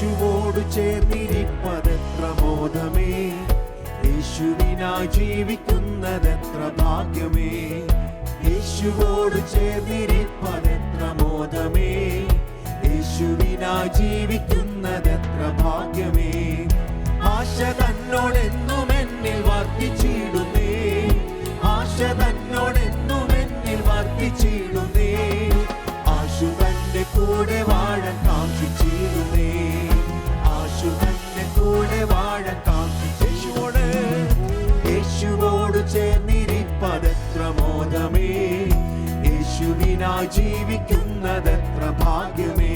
യേശുവോട് ചേർന്നിരിപ്പതെത്ര മോദമേ? യേശുവിനായി ജീവിക്കുന്നതെത്ര ഭാഗ്യമേ? യേശുവോട് ചേർന്നിരിപ്പതെത്ര കൂടെ വാഴാൻ കാക്ഷിച്ചോട് യേശുവോട് ചേർന്നിരിപ്പതെത്ര മോദമേ യേശുവിനാ ജീവിക്കുന്നതെത്ര ഭാഗ്യമേ.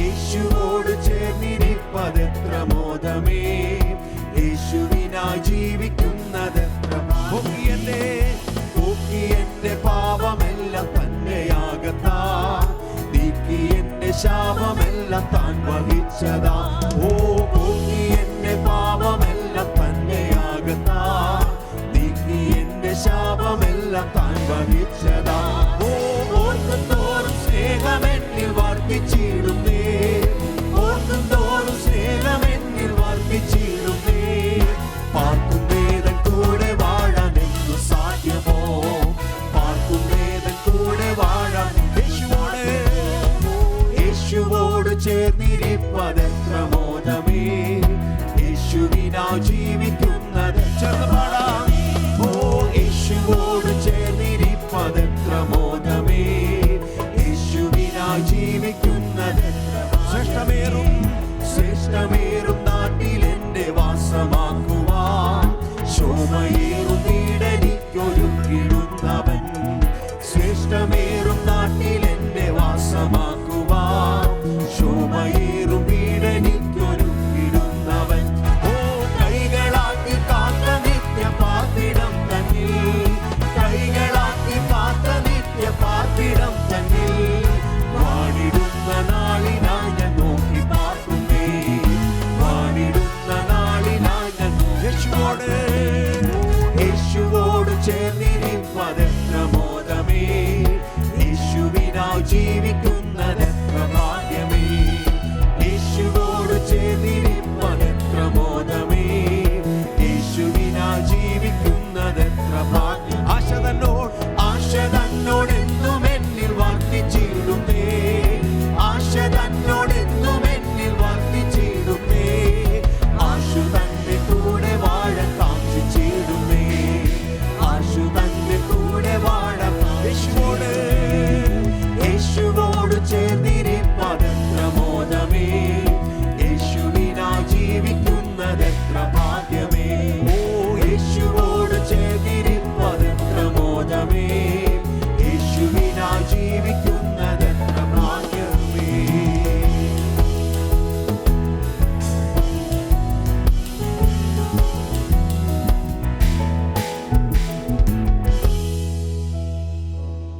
യേശുവോട് ചേർന്നിരിപ്പതെത്ര മോദമേ യേശുവിനാ ജീവിക്കുന്നതെത്ര ഭാഗ്യന്റെ പോക്കി എന്റെ പാപമെല്ലാം തന്നെയാകത്താ. നീക്കി എന്റെ ശാപമെല്ലാം താൻ വഹിച്ചതാ. ശാപമെല്ലാം താൻ വഹിച്ചതാ ഓർക്കും തോറും സ്നേഹമെന്നിൽ വർദ്ധിച്ചിടുന്നേ. ഓർക്കും തോറും സ്നേഹമെന്നിൽ വർദ്ധിച്ചിടുന്നേ. ജീവിക്കുന്നത് ചെറുപാടാം എന്റെ വാസമാക്കുവാൻ ശോഭയേറും വീടനിക്കൊരുക്കിടുന്നവൻ ശ്രേഷ്ഠമേറും നാട്ടിൽ എന്റെ വാസമാക്കുവാൻ ശോഭയേറും What